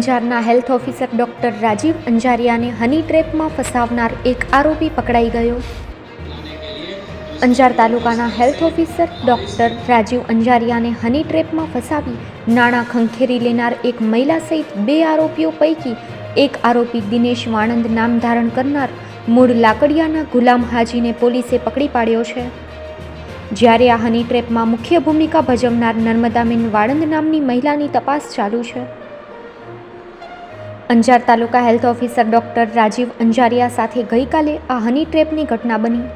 અંજારના health officer doctor Rajiv અંજારિયાને honey ટ્રેપમાં ફસાવનાર એક આરોપી પકડાઈ ગયો. અંજાર તાલુકાના હેલ્થ ઓફિસર ડૉક્ટર રાજીવ અંજારિયાને હની ટ્રેપમાં ફસાવી નાણાં ખંખેરી લેનાર એક મહિલા સહિત બે આરોપીઓ પૈકી એક આરોપી દિનેશ વાણંદ નામ ધારણ કરનાર મૂળ લાકડિયાના ગુલામ હાજીને પોલીસે પકડી પાડ્યો છે. જ્યારે આ હની ટ્રેપમાં મુખ્ય ભૂમિકા ભજવનાર નર્મદાબેન વાળંદ નામની મહિલાની તપાસ ચાલુ છે. અંજાર તાલુકા health officer doctor Rajiv Anjaria સાથે ગઈકાલે આ હની ટ્રેપની ઘટના બની,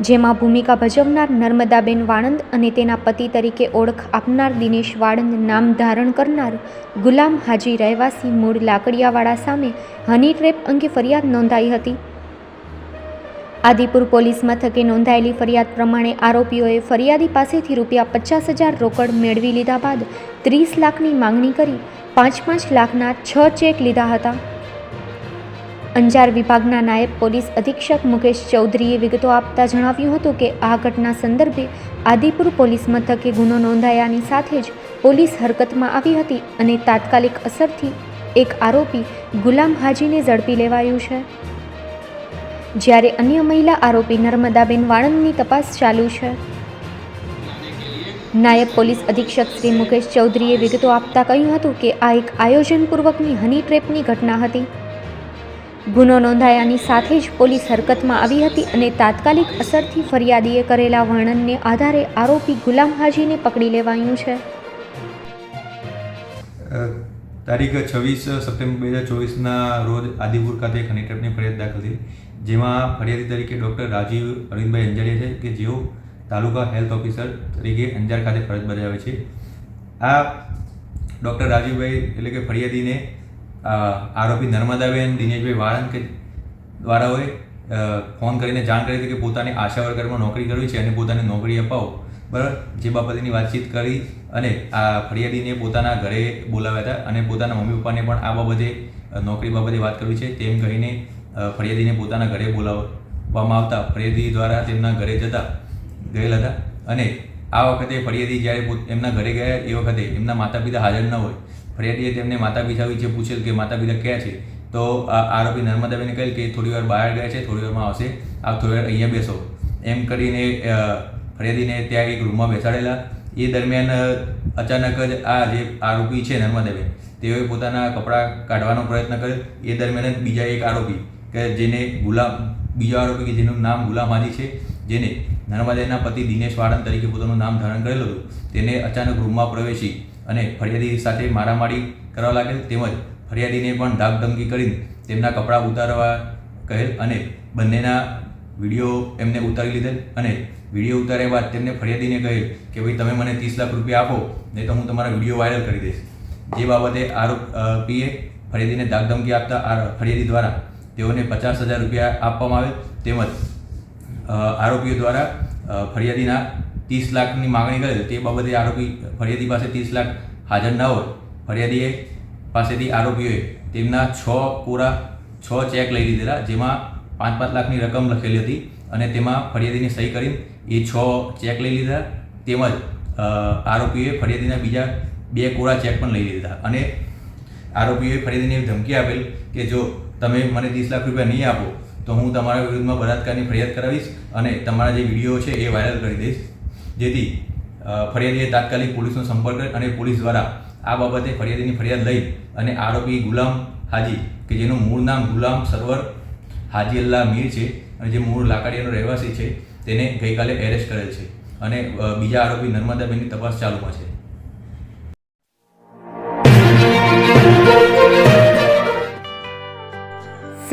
જેમાં ભૂમિકા ભજવનાર નર્મદાબેન વાળંદ અને તેના પતિ તરીકે ઓળખ આપનાર દિનેશ વાળંદ નામ ધારણ કરનાર ગુલામ હાજી રહેવાસી મૂળ લાકડિયાવાળા સામે હની ટ્રેપ અંગે ફરિયાદ નોંધાઈ હતી. આદિપુર પોલીસ મથકે નોંધાયેલી ફરિયાદ પ્રમાણે આરોપીઓએ ફરિયાદી પાસેથી રૂપિયા પચાસ હજાર રોકડ મેળવી લીધા બાદ ત્રીસ લાખની માંગણી કરી પાંચ પાંચ લાખના છ ચેક લીધા હતા. અંજાર વિભાગના નાયબ પોલીસ અધિક્ષક મુકેશ ચૌધરીએ વિગતો આપતા જણાવ્યું હતું કે, આ ઘટના સંદર્ભે આદિપુર પોલીસ મથકે ગુનો નોંધાયાની સાથે જ પોલીસ હરકતમાં આવી હતી અને તાત્કાલિક અસરથી એક આરોપી ગુલામ હાજીને ઝડપી લેવાયું છે. જ્યારે અન્ય મહિલા આરોપી નર્મદાબેન વાણંદની તપાસ ચાલુ છે. નાયબ પોલીસ અધિક્ષક શ્રી મુકેશ ચૌધરીએ વિગતો આપતા કહ્યું હતું કે આ એક આયોજનપૂર્વકની હની ટ્રેપની ઘટના હતી. ગુનો નોંધાયાની સાથે જ પોલીસ હરકતમાં આવી હતી અને તાત્કાલિક અસરથી ફરિયાદીએ કરેલા વર્ણનને આધારે આરોપી ગુલામ હાજીને પકડી લેવાયું છે. તારીખ છવ્વીસ સપ્ટેમ્બર બે હજાર ચોવીસના રોજ આદિપુર ખાતે એક હની ટ્રેપની ફરિયાદ દાખલ થઈ. જેમાં ફરિયાદી તરીકે ડૉક્ટર રાજીવ અરવિંદભાઈ અંજારિયા છે કે જેઓ તાલુકા હેલ્થ ઓફિસર તરીકે અંજાર ખાતે ફરજ બજાવે છે. આ ડૉક્ટર રાજીવભાઈ એટલે કે ફરિયાદીને આરોપી નર્મદાબેન દિનેશભાઈ વાળંદ કે દ્વારાઓએ ફોન કરીને જાણ કરી હતી કે પોતાની આશા વર્કરમાં નોકરી કરવી છે અને પોતાને નોકરી અપાવો. બરાબર? જે બાબતની વાતચીત કરી અને આ ફરિયાદીને પોતાના ઘરે બોલાવ્યા હતા અને પોતાના મમ્મી પપ્પાને પણ આ બાબતે નોકરી બાબતે વાત કરવી છે. તેમ કહીને ફરિયાદીને પોતાના ઘરે બોલાવવામાં આવતા ફરિયાદી દ્વારા તેમના ઘરે જતા ગયેલા હતા. અને આ વખતે ફરિયાદી જ્યારે એમના ઘરે ગયા, એ વખતે એમના માતા પિતા હાજર ન હોય. ફરિયાદીએ તેમને માતા પિતા વિશે પૂછેલ કે માતા પિતા ક્યાં છે? તો આરોપી નર્મદાબેને કહેલ કે થોડી વાર બહાર ગયા છે, થોડી વારમાં આવશે. આપ થોડી વાર અહીંયા બેસો. એમ કરીને ફરિયાદીને ત્યાં એક રૂમમાં બેસાડેલા. એ દરમિયાન અચાનક જ આ જે આરોપી છે નર્મદાબેન, તેઓએ પોતાના કપડાં કાઢવાનો પ્રયત્ન કર્યો. એ દરમિયાન જ બીજા એક આરોપી, કે જેને ગુલામ, બીજો આરોપી કે જેનું નામ ગુલામ હાજી છે જેને નર્મદાના પતિ દિનેશ વાળંદ તરીકે પોતાનું નામ ધારણ કરેલું હતું, તેને અચાનક રૂમમાં પ્રવેશી અને ફરિયાદી સાથે મારામારી કરવા લાગેલ તેમજ ફરિયાદીને પણ ધાકધમકી કરીને તેમના કપડાં ઉતારવા કહેલ અને બંનેના વીડિયો એમને ઉતારી લીધેલ અને વીડિયો ઉતાર્યા બાદ તેમને ફરિયાદીને કહે કે, ભાઈ, તમે મને ત્રીસ લાખ રૂપિયા આપો, નહીં તો હું તમારા વીડિયો વાયરલ કરી દઈશ. જે બાબતે આરોપીએ ફરિયાદીને ધાક ધમકી આપતા ફરિયાદી દ્વારા તેઓને પચાસ હજાર રૂપિયા આપવામાં આવે તેમજ આરોપીઓ દ્વારા ફરિયાદીના ત્રીસ લાખની માગણી કરેલ તે બાબતે આરોપી, ફરિયાદી પાસે ત્રીસ લાખ હાજર ન હોય. ફરિયાદીએ પાસેથી આરોપીઓએ તેમના છ કોરા, છ ચેક લઈ લીધેલા, જેમાં પાંચ પાંચ લાખની રકમ લખેલી હતી અને તેમાં ફરિયાદીની સહી કરીને એ છ ચેક લઈ લીધા. તેમજ આરોપીએ ફરિયાદીના બીજા બે કોરા ચેક પણ લઈ લીધા. અને આરોપીઓએ ફરિયાદીને ધમકી આપેલ કે જો તમે મને ત્રીસ લાખ રૂપિયા નહીં આપો તો હું તમારા વિરુદ્ધમાં બળાત્કારની ફરિયાદ કરાવીશ અને તમારા જે વીડિયો છે એ વાયરલ કરી દઈશ. જેથી ફરિયાદીએ તાત્કાલિક પોલીસનો સંપર્ક કરી અને પોલીસ દ્વારા આ બાબતે ફરિયાદીની ફરિયાદ લઈ અને આરોપી ગુલામ હાજી, કે જેનું મૂળ નામ ગુલામ સરવર હાજી અલ્લાહ મીર છે અને જે મૂળ લાકડીયાનો રહેવાસી છે, તેને ગઈકાલે એરેસ્ટ કરેલ છે. અને બીજા આરોપી નર્મદાબેનની તપાસ ચાલુમાં છે.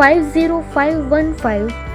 50515